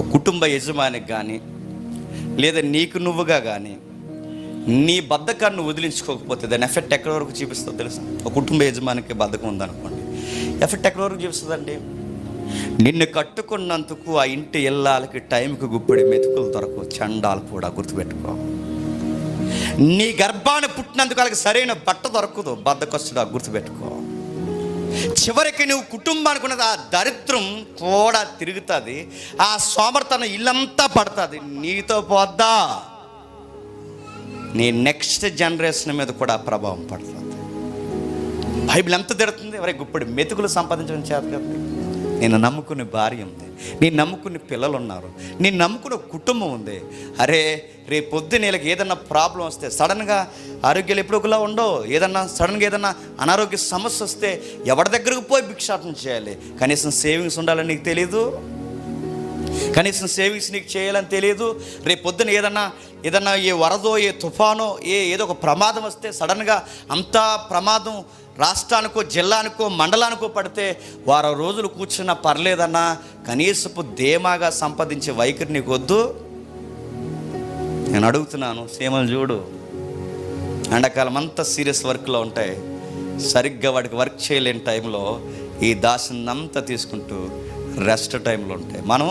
ఒక కుటుంబ యజమానికి కానీ లేదా నీకు నువ్వుగా కానీ నీ బద్ధకాన్ని వదిలించుకోకపోతే దాని ఎఫెక్ట్ ఎక్కడి వరకు చూపిస్తుందో తెలుసా? ఒక కుటుంబ యజమానికి బద్ధకం ఉందనుకోండి. ఎఫెక్ట్ ఎక్కడి వరకు చూపిస్తుందండి? నిన్ను కట్టుకున్నందుకు ఆ ఇంటి ఇల్లాలకి టైంకి గుప్పిడి మెతుకులు దొరకవు చండాలు కూడా గుర్తుపెట్టుకో. నీ గర్భాన్ని పుట్టినందుకు వాళ్ళకి సరైన బట్ట దొరకదు బద్దకొస్తుడా గుర్తుపెట్టుకో. చివరికి నువ్వు కుటుంబానికి ఉన్నది ఆ దరిద్రం కూడా తిరుగుతుంది ఆ సోమర్తన ఇల్లంతా పడుతుంది. నీతో పోద్దా? నీ నెక్స్ట్ జనరేషన్ మీద కూడా ప్రభావం పడుతుంది. బైబిల్ ఎంత తిడుతుంది? ఎవరే గుప్పుడు మెతుకులు సంపాదించడం చేత కదా. నేను నమ్ముకునే భార్య ఉంది. నేను నమ్ముకునే పిల్లలు ఉన్నారు నేను నమ్ముకునే కుటుంబం ఉంది. అరే రేపు పొద్దున వీళ్ళకి ఏదన్నా ప్రాబ్లం వస్తే సడన్గా ఆరోగ్యాలు ఎప్పుడు ఒకలా ఉండవు. ఏదన్నా సడన్గా ఏదన్నా అనారోగ్య సమస్య వస్తే ఎవరి దగ్గరకు పోయి భిక్షాటన చేయాలి? కనీసం సేవింగ్స్ ఉండాలని నీకు తెలీదు? కనీసం సేవింగ్స్ నీకు చేయాలని తెలియదు రేపు పొద్దున ఏదన్నా ఏదన్నా ఏ వరదో ఏ తుఫానో ఏ ఏదో ఒక ప్రమాదం వస్తే సడన్గా అంతా ప్రమాదం రాష్ట్రానికో జిల్లానికో మండలానికో పడితే వారం రోజులు కూర్చున్నా పర్లేదన్నా కనీసపు ధీమాగా సంపాదించే వైఖరి నీకు వద్దు నేను అడుగుతున్నాను సీమలు చూడు. ఎండాకాలం అంతా సీరియస్ వర్క్లో ఉంటాయి. సరిగ్గా వాడికి వర్క్ చేయలేని టైంలో ఈ దాసునంతా తీసుకుంటూ రెస్ట్ టైంలో ఉంటాయి. మనం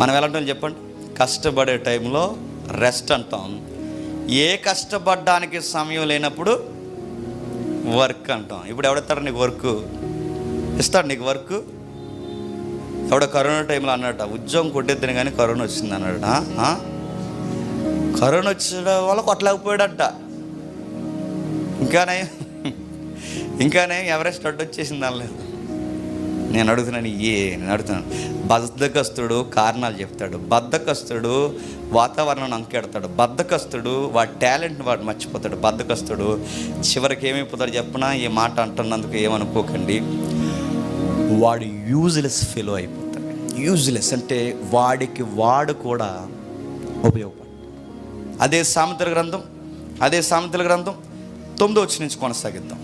మనం ఎలా ఉంటాం చెప్పండి? కష్టపడే టైంలో రెస్ట్ అంటాం. ఏ కష్టపడడానికి సమయం లేనప్పుడు వర్క్ అంటాం. ఇప్పుడు ఎవడెత్తాడు నీకు వర్క్? ఇస్తాడు నీకు వర్క్? ఎవడ కరోనా టైంలో అన్నట ఉద్యోగం కొట్టేద్దని కానీ కరోనా వచ్చింది అన్నాడు కరోనా వచ్చిన వల్ల కొట్టలేకపోయాడట. ఇంకానే ఇంకానే ఎవరెస్ట్ అడ్డు వచ్చేసింది అనలేదు నేను అడుగుతున్నాను ఏ నేను అడుగుతున్నాను. బద్ధకస్తుడు కారణాలు చెప్తాడు. బద్ధకస్తుడు వాతావరణం అంకెడతాడు. బద్ధకస్తుడు వాడి టాలెంట్ని వాడు మర్చిపోతాడు. బద్ధకస్తుడు చివరికి ఏమైపోతాడు చెప్పినా? ఈ మాట అంటున్నందుకు ఏమనుకోకండి. వాడు యూజ్లెస్ ఫెలో అయిపోతాడు. యూజ్లెస్ అంటే వాడికి వాడు కూడా ఉపయోగపడు అదే సామెతల గ్రంథం అదే సామెతల గ్రంథం తొమ్మిదో వచ్చి నుంచి కొనసాగిద్దాం.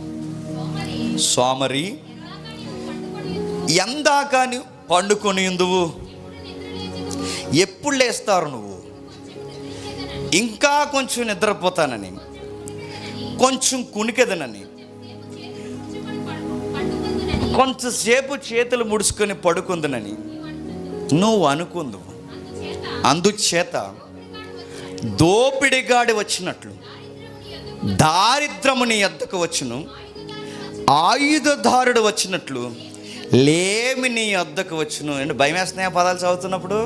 సోమరి ఎందాకాని పండుకొని ఎందువు ఎప్పుడు లేస్తారు నువ్వు? ఇంకా కొంచెం నిద్రపోతానని కొంచెం కునికెదనని కొంచెంసేపు చేతులు ముడుచుకొని పడుకుందునని నువ్వు అనుకుందువు. అందుచేత దోపిడిగాడి వచ్చినట్లు దారిద్రముని ఎద్దకు వచ్చును ఆయుధదారుడు వచ్చినట్లు లేమి నీ వద్దకు వచ్చును. అంటే భయం వేస్తున్నాయి పదాలు చదువుతున్నప్పుడు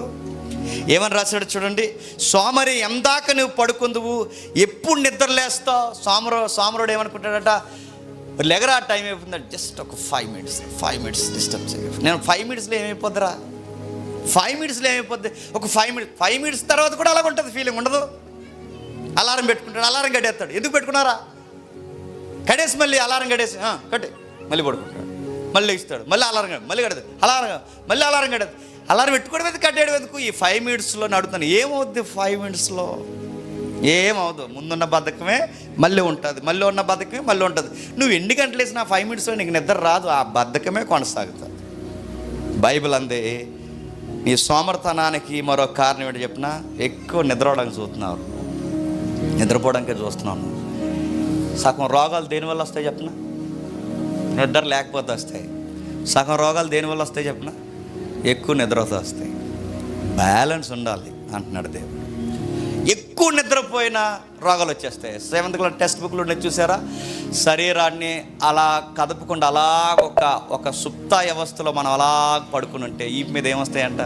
ఏమని రాశాడు చూడండి? సోమరి ఎందాక నువ్వు పడుకుందువు ఎప్పుడు నిద్ర లేస్తావు? సోమరు సోమరుడు ఏమనుకుంటాడట? లెగరా టైం అయిపోతుందంటే జస్ట్ ఒక five minutes five minutes disturb నేను ఫైవ్ మినిట్స్లో ఏమైపోద్దిరా? ఫైవ్ మినిట్స్లో ఏమైపోద్ది? ఒక ఫైవ్ మినిట్స్ ఫైవ్ మినిట్స్ తర్వాత కూడా అలాగ ఉంటుంది ఫీలింగ్ ఉండదు? అలారం పెట్టుకుంటాడు అలారం గడేస్తాడు ఎందుకు పెట్టుకున్నారా? కడేసి మళ్ళీ అలారం గడేసి కట్టే. మళ్ళీ పడుకుంటాడు. మళ్ళీ ఇస్తాడు. మళ్ళీ అలారం కడ మళ్ళీ కడదు అలారం మళ్ళీ అలారం కడదు అలారం పెట్టుకోవడం ఎందుకు కట్టేయడం ఎందుకు? ఈ ఫైవ్ మినిట్స్లో నడుతాను ఏమవుద్ది ఫైవ్ మినిట్స్లో ఏమవుదు. ముందున్న బద్ధకమే మళ్ళీ ఉంటుంది. మళ్ళీ ఉన్న బద్ధకమే మళ్ళీ ఉంటుంది. నువ్వు ఎన్ని గంటలు వేసినా ఫైవ్ మినిట్స్లో నీకు నిద్ర రాదు. ఆ బద్ధకమే కొనసాగుతుంది. బైబిల్ అందే నీ సోమర్తనానికి మరో కారణం ఏంటో చెప్పినా? ఎక్కువ నిద్రపోవడానికి చూస్తున్నారు నిద్రపోవడానికే చూస్తున్నాను సగం రోగాలు దేనివల్ల వస్తాయి చెప్పనా? నిద్ర లేకపోతే వస్తాయి. సగం రోగాలు దేనివల్ల వస్తాయి చెప్పిన? ఎక్కువ నిద్రతో వస్తాయి. బ్యాలెన్స్ ఉండాలి అంటున్నాడు దేవుడు. ఎక్కువ నిద్రపోయినా రోగాలు వచ్చేస్తాయి. సెవెంత్ క్లాస్ టెక్స్ట్ బుక్లో ఉండే చూసారా? శరీరాన్ని అలా కదపకుండా అలా ఒక ఒక సుప్త వ్యవస్థలో మనం అలా పడుకుని ఉంటే ఈ మీద ఏమొస్తాయంట?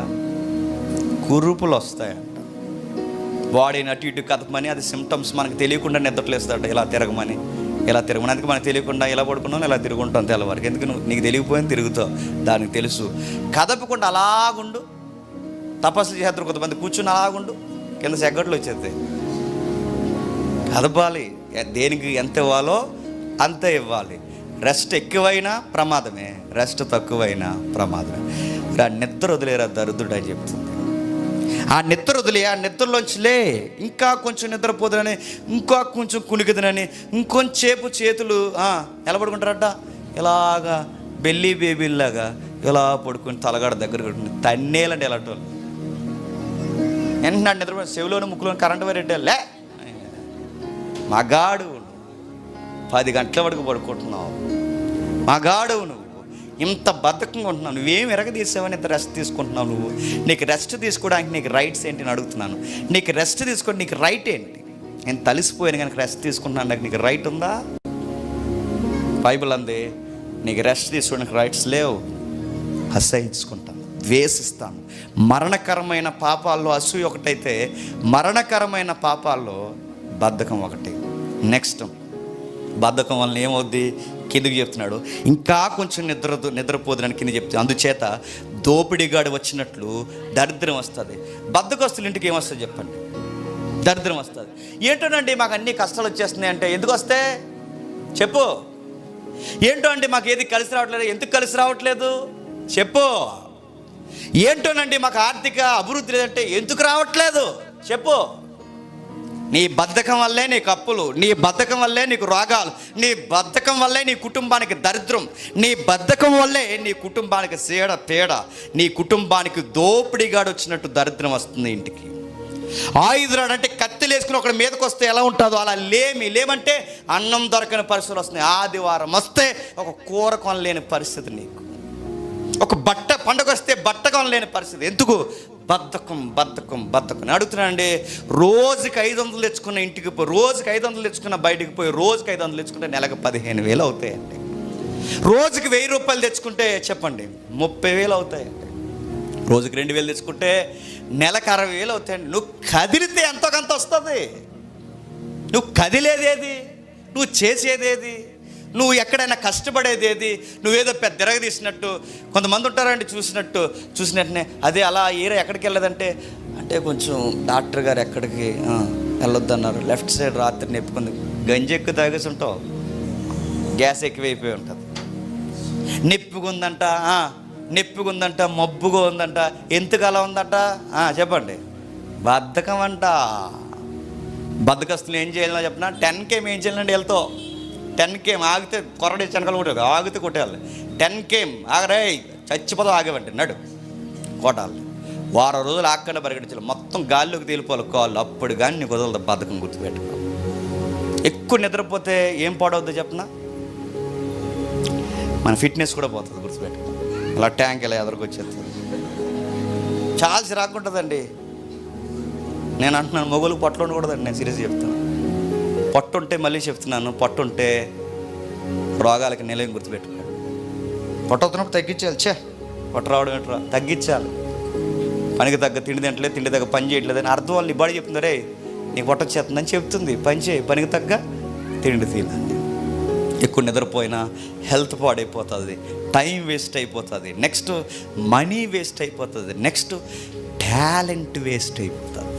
కురుపులు వస్తాయంట. బాడీని అటు ఇటు కదపమని అది సిమ్టమ్స్ మనకు తెలియకుండా నిద్రలేస్తాడు ఇలా తిరగమని. ఇలా తిరగడానికి మనకు తెలియకుండా ఇలా పడుకున్నాం ఇలా తిరుగుంటాం తెల్లవారికి ఎందుకు నువ్వు నీకు తెలియకపోయింది తిరుగుతావు. దానికి తెలుసు. కదపకుండా అలాగుండు. తపస్సు చేస్తారు కొంతమంది. కూర్చుని అలాగుండు. కింద సెగ్గట్లు వచ్చేస్తాయి. కదపాలి. దేనికి ఎంత ఇవ్వాలో అంతే ఇవ్వాలి. రెస్ట్ ఎక్కువైనా ప్రమాదమే. రెస్ట్ తక్కువైనా ప్రమాదమే. నిద్ర వదిలేరా దరిద్రుడు అని చెప్తుంది. ఆ నిద్ర వదిలే ఆ నిద్రలోంచిలే ఇంకా కొంచెం నిద్రపోదునని ఇంకా కొంచెం కునికిదనని ఇంకొంచేపు చేతులు ఆ, ఎలా ఇలాగా బెల్లీ బేబీలాగా ఇలా పడుకుని తలగాడ దగ్గర కొట్టుకుని తన్నేలండి ఇలాంటి వాళ్ళు వెంటనే నిద్ర చెవిలోని ముక్కులోని కరెంట్ వేరేట్టే లే. మగాడు పది గంటల వరకు పడుకుంటున్నావు. మగాడు నువ్వు ఇంత బద్ధకంగా ఉంటున్నావు. నువ్వేం ఎరగదీసావని ఇంత రెస్ట్ తీసుకుంటున్నావు నువ్వు. నీకు రెస్ట్ తీసుకోవడానికి నీకు రైట్స్ ఏంటి అని అడుగుతున్నాను. నీకు రెస్ట్ తీసుకోవడం నీకు రైట్ ఏంటి? నేను తలిసిపోయాను కనుక రెస్ట్ తీసుకుంటున్నాను నాకు నీకు రైట్ ఉందా? బైబిల్ అంది నీకు రెస్ట్ తీసుకోవడానికి రైట్స్ లేవు. అసహించుకుంటాను ద్వేషిస్తాను మరణకరమైన పాపాల్లో అసూయ ఒకటైతే మరణకరమైన పాపాల్లో బద్ధకం ఒకటి. నెక్స్ట్ బద్ధకం వలన ఏమవుద్ది? కిందికి చెప్తున్నాడు. ఇంకా కొంచెం నిద్ర నిద్రపోదునని కింద చెప్తే అందుచేత దోపిడిగాడు వచ్చినట్లు దరిద్రం వస్తుంది. బద్దకొస్తులు ఇంటికి ఏమొస్తుంది చెప్పండి? దరిద్రం వస్తుంది. ఏంటోనండి మాకు అన్ని కష్టాలు వచ్చేస్తున్నాయి అంటే ఎందుకు వస్తే? చెప్పు. ఏంటో అండి మాకు ఏది కలిసి రావట్లేదు? ఎందుకు కలిసి రావట్లేదు? చెప్పు. ఏంటోనండి మాకు ఆర్థిక అభివృద్ధి లేదంటే ఎందుకు రావట్లేదు? చెప్పు. నీ బద్ధకం వల్లే నీకు అప్పులు నీ బద్ధకం వల్లే నీకు రోగాలు నీ బద్ధకం వల్లే నీ కుటుంబానికి దరిద్రం నీ బద్ధకం వల్లే నీ కుటుంబానికి సీడ పేడ నీ కుటుంబానికి దోపిడిగాడు వచ్చినట్టు దరిద్రం వస్తుంది ఇంటికి. ఆయుధురాడు అంటే కత్తిలు వేసుకుని ఒకటి మీదకి వస్తే ఎలా ఉంటుందో అలా లేమి లేమంటే అన్నం దొరకని పరిస్థితులు వస్తున్నాయి. ఆదివారం వస్తే ఒక కూర కొనలేని పరిస్థితి నీకు. ఒక బట్ట పండగ వస్తే బట్ట కొనలేని పరిస్థితి. ఎందుకు? బద్ధకం బద్ధకం బద్ధకం. అడుగుతున్నానండి రోజుకి ఐదు వందలు తెచ్చుకున్న ఇంటికి పోయి రోజుకి ఐదు వందలు తెచ్చుకున్న బయటికి పోయి రోజుకి ఐదు వందలు తెచ్చుకుంటే నెలకు పదిహేను వేలు అవుతాయండి. రోజుకి వెయ్యి రూపాయలు తెచ్చుకుంటే చెప్పండి ముప్పై వేలు అవుతాయండి. రోజుకి రెండు వేలు తెచ్చుకుంటే నెలకు అరవై వేలు అవుతాయండి. నువ్వు కదిలితే ఎంతో కొంత వస్తుంది. నువ్వు కదిలేదేది? నువ్వు చేసేదేది? నువ్వు ఎక్కడైనా కష్టపడేది ఏది? నువ్వేదో పెద్ద తిరగదీసినట్టు కొంతమంది ఉంటారండి చూసినట్టు చూసినట్టునే. అదే అలా ఏరా ఎక్కడికి వెళ్ళదంటే అంటే కొంచెం డాక్టర్ గారు ఎక్కడికి ఆ, వెళ్ళొద్దన్నారు. లెఫ్ట్ సైడ్ రాత్రి నొప్పుకుంది. గంజి ఎక్కువ తాగేసి ఉంటావు. గ్యాస్ ఎక్కువైపోయి ఉంటుంది. నొప్పిగా ఉందంట మబ్బుగా ఉందంట. ఎందుకు అలా ఉందంట? చెప్పండి. బద్ధకం అంట. బద్దకస్తులు ఏం చేయాలో చెప్పిన? టెన్ కేమ్ ఏం చేయాలండి వెళ్తావు. టెన్ కేమ్ ఆగితే కొరడే చెనకలు కొట్టే ఆగితే కొట్టేయాలి. టెన్ కేమ్ ఆగరే చచ్చిపోతావు ఆగేవండి నడు. కొట్టాలి. వారం రోజులు ఆకుండా పరిగెట్టించాలి. మొత్తం గాల్లోకి తేలిపోవాలి కాళ్ళు. అప్పుడు కానీ నీకు వదలదు బద్ధకం గుర్తుపెట్టుకో. ఎక్కువ నిద్రపోతే ఏం పాడవద్దు చెప్పనా? మన ఫిట్నెస్ కూడా పోతుంది గుర్తుపెట్టుకో. అలా ట్యాంక్ ఇలా ఎదురుకు వచ్చేస్తుంది. చాలా చిరాకు నేను అంటున్నాను మొగలు పొట్టలు ఉండకూడదండి నేను సీరియస్ చెప్తాను పొట్టు ఉంటే మళ్ళీ చెప్తున్నాను పొట్టు ఉంటే రోగాలకి నిలయం గుర్తుపెట్టుకో. పొట్ట అవుతున్నప్పుడు తగ్గించాలి చే పొట్ట రావడం ఏంట్రా? తగ్గించాలి. పనికి తగ్గ తిండి తింటలేదు తిండి తగ్గ పని చేయట్లేదు అని అర్థం వాళ్ళు బాడీ చెప్తుంది రే నీకు పొట్ట వచ్చేస్తుందని చెప్తుంది పని చేయి పనికి తగ్గ తిండి తినండి ఎక్కువ నిద్రపోయినా హెల్త్ పాడైపోతుంది టైం వేస్ట్ అయిపోతుంది నెక్స్ట్ మనీ వేస్ట్ అయిపోతుంది నెక్స్ట్ టాలెంట్ వేస్ట్ అయిపోతుంది.